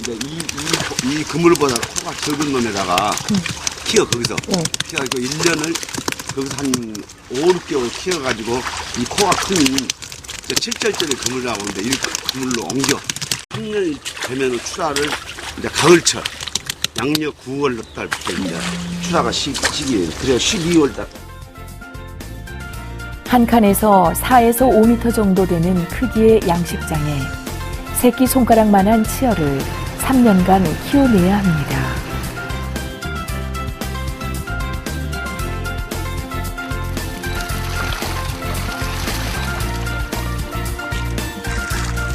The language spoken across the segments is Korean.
이제 이, 이, 이 그물보다 코가 적은 놈에다가 키워 거기서. 키워가지고 1년을 거기서 한 5, 6개월 키워가지고 이 코가 큰 이제 7절짜리 그물이라고 하는데 이 그물로 옮겨. 3년이 되면 출하를 이제 가을철 양력 9월 달부터 이제 출하가 시, 시기예요. 그래야 12월 달 한 칸에서 4에서 5m 정도 되는 크기의 양식장에 새끼 손가락만한 치어를 3년간 키워내야 합니다.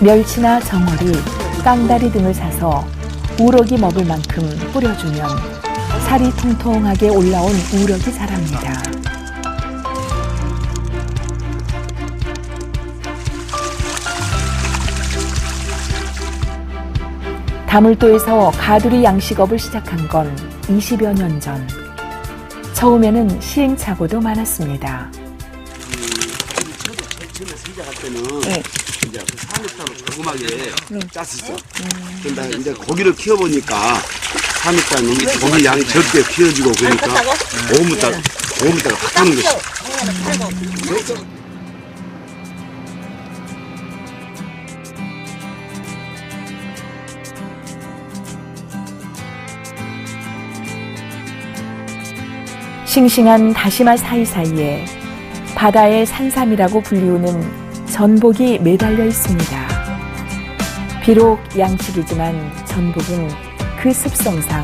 멸치나 정어리, 깡다리 등을 사서 우럭이 먹을 만큼 뿌려주면 살이 통통하게 올라온 우럭이 자랍니다. 다물도에서 가두리 양식업을 시작한 건 20여 년 전. 처음에는 시행착오도 많았습니다. 처음에 생장할 때는 네. 이제 그 산입자로 조그맣게 짰었어. 근데 이제 고기를 키워보니까 산입자는 고기 양이 적게 키워지고 그러니까 오무 따라 오무 따라 확 하는 것이. 싱싱한 다시마 사이사이에 바다의 산삼이라고 불리우는 전복이 매달려 있습니다. 비록 양식이지만 전복은 그 습성상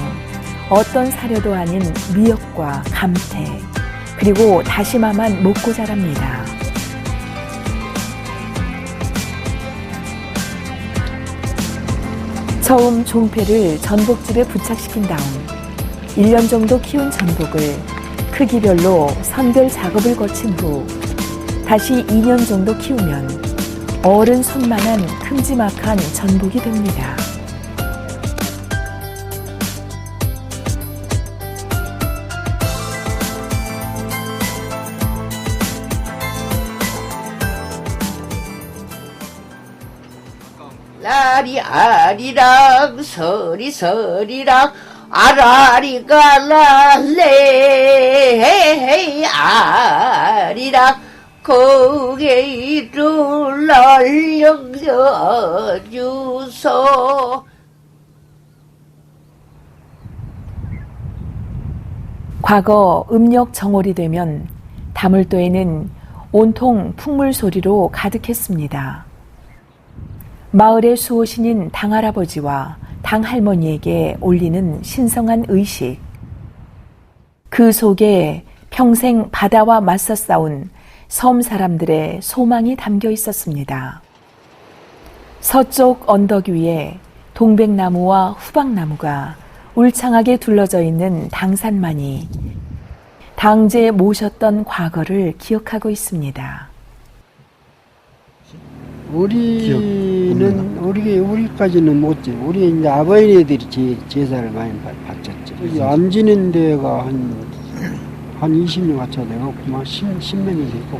어떤 사료도 아닌 미역과 감태, 그리고 다시마만 먹고 자랍니다. 처음 종패를 전복집에 부착시킨 다음 1년 정도 키운 전복을 크기별로 선별 작업을 거친 후 다시 2년 정도 키우면 어른 손만한 큼지막한 전복이 됩니다. 날이 아리랑 서리 서리랑 아라리가 날래 아리랑 고개를 날려 주소 과거 음력 정월이 되면 다물도에는 온통 풍물 소리로 가득했습니다. 마을의 수호신인 당할아버지와 당 할머니에게 올리는 신성한 의식. 그 속에 평생 바다와 맞서 싸운 섬 사람들의 소망이 담겨 있었습니다. 서쪽 언덕 위에 동백나무와 후박나무가 울창하게 둘러져 있는 당산만이 당제 모셨던 과거를 기억하고 있습니다. 우리는 우리 우리까지는 못지. 우리 이제 아버지네들이 제, 제사를 많이 받- 바쳤죠. 여기 안 지는 데가 한 한 20년 가차 되었구만 10, 10년이 됐고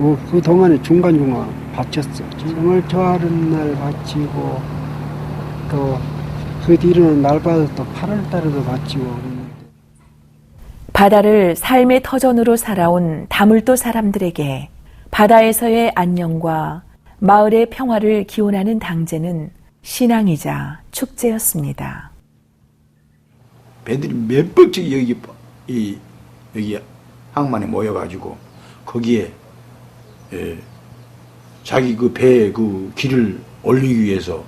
어, 그 동안에 중간 중간 바쳤어. 정을 좋아하는 날 바치고 또 그 뒤로는 날마다 또 8월 달에도 바치고 바다를 삶의 터전으로 살아온 다물도 사람들에게 바다에서의 안녕과 마을의 평화를 기원하는 당제는 신앙이자 축제였습니다. 배들이 몇 벅씩 여기 이 여기 항만에 모여가지고 거기에 예, 자기 그배그 길을 올리기 위해서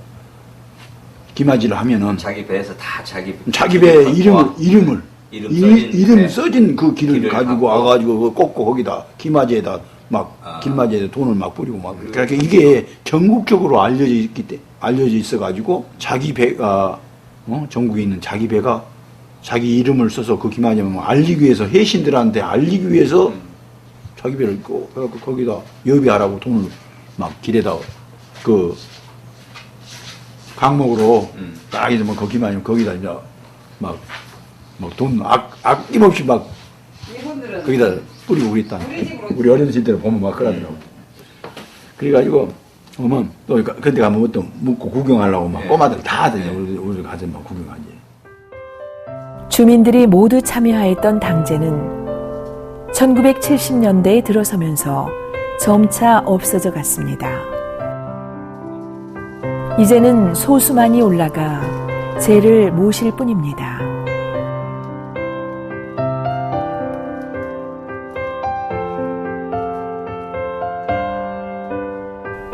기마지를 하면은 자기 배에서 다 자기 자기 배 이름을 이름을 이름 이- 써진 이름 배. 써진 그 길을, 길을 가지고 갖고. 와가지고 그 꽂고 거기다 기마지에다 막 아. 길마지에다 돈을 막 뿌리고 막 그러니까 이게 전국적으로 알려져 있기 때 알려져 있어 가지고 자기 배가 어? 전국에 있는 자기 배가 자기 이름을 써서 그 기마지에 알리기 위해서 해신들한테 알리기 위해서 음. 자기 배를 꼭 해갖고 거기다 여비하라고 돈을 막 길에다 그 강목으로 음. 딱 이제 뭐 거기만 거기다 이제 막막돈 아낌없이 막 거기다 뿌리고 그랬다. 우리 어렸을 때는 보면 막 그러더라고. 그래가지고 오면 또 그- 그때 가면 또 묵고 구경하려고 막 꼬마들 다 하더니 우리 우리 가서 막 구경하지. 주민들이 모두 참여하였던 당제는 1970년대에 들어서면서 점차 없어져 갔습니다. 이제는 소수만이 올라가 제를 모실 뿐입니다.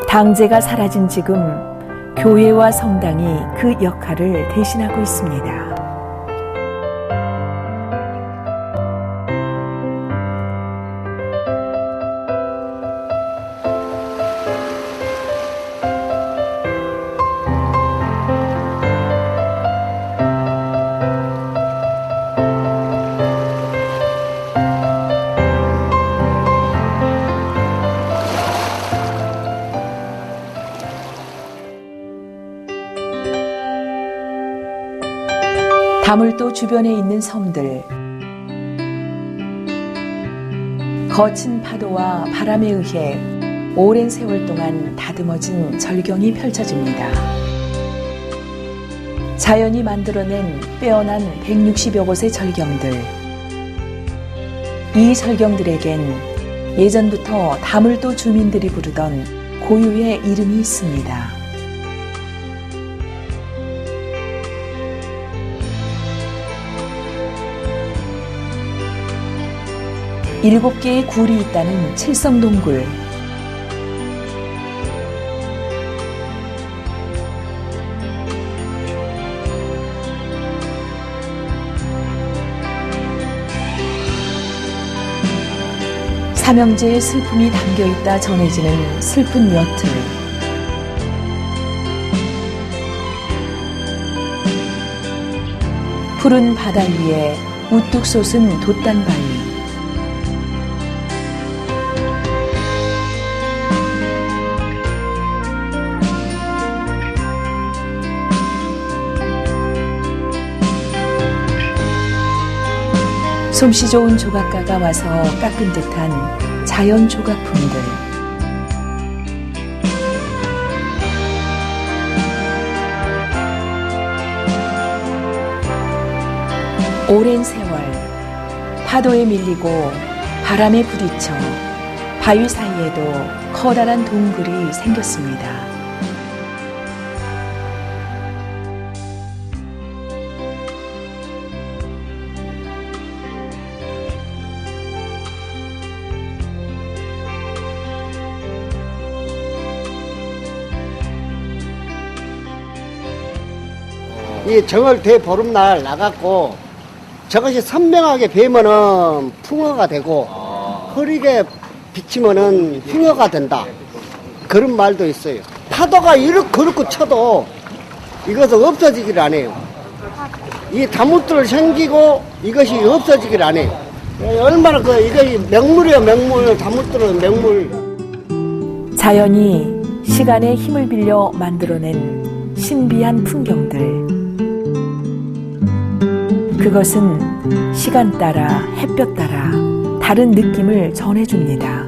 당제가 사라진 지금 교회와 성당이 그 역할을 대신하고 있습니다. 다물도 주변에 있는 섬들. 거친 파도와 바람에 의해 오랜 세월 동안 다듬어진 절경이 펼쳐집니다. 자연이 만들어낸 빼어난 160여 곳의 절경들. 이 절경들에겐 예전부터 다물도 주민들이 부르던 고유의 이름이 있습니다. 일곱 개의 굴이 있다는 칠성동굴. 삼형제의 슬픔이 담겨 있다 전해지는 슬픈 여틀. 푸른 바다 위에 우뚝 솟은 돛단바위. 솜씨 좋은 조각가가 와서 깎은 듯한 자연 조각품들. 오랜 세월 파도에 밀리고 바람에 부딪혀 바위 사이에도 커다란 동굴이 생겼습니다. 이 정월 대보름날 나갔고 저것이 선명하게 배면은 풍어가 되고 흐리게 비치면은 흉어가 된다. 그런 말도 있어요. 파도가 이렇게 그렇고 쳐도 이것은 없어지질 않아요. 이 다물들 생기고 이것이 없어지질 않아요. 얼마나 그 이거 맹물이에요 맹물 다물들은 맹물. 자연이 시간의 힘을 빌려 만들어낸 신비한 풍경들. 그것은 시간 따라 햇볕 따라 다른 느낌을 전해줍니다.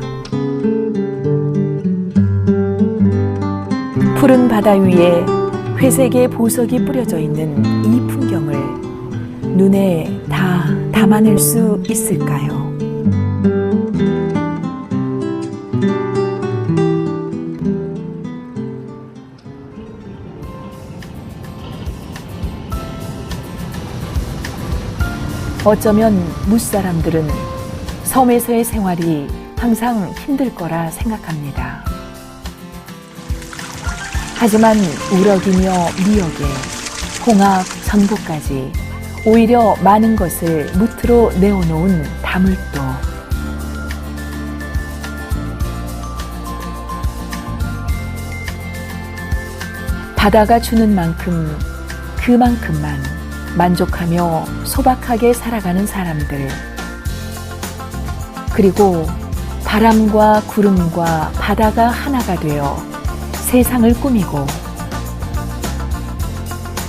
푸른 바다 위에 회색의 보석이 뿌려져 있는 이 풍경을 눈에 다 담아낼 수 있을까요? 어쩌면 무사람들은 섬에서의 생활이 항상 힘들 거라 생각합니다. 하지만 우럭이며 미역에 홍합, 전복까지 오히려 많은 것을 무트로 내어놓은 다물도 바다가 주는 만큼 그만큼만 만족하며 소박하게 살아가는 사람들. 그리고 바람과 구름과 바다가 하나가 되어 세상을 꾸미고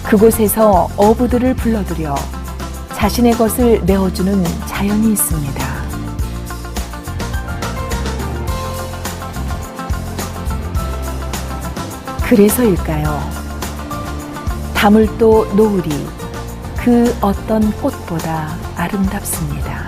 그곳에서 어부들을 불러들여 자신의 것을 내어주는 자연이 있습니다. 그래서일까요? 다물도 노을이 그 어떤 꽃보다 아름답습니다.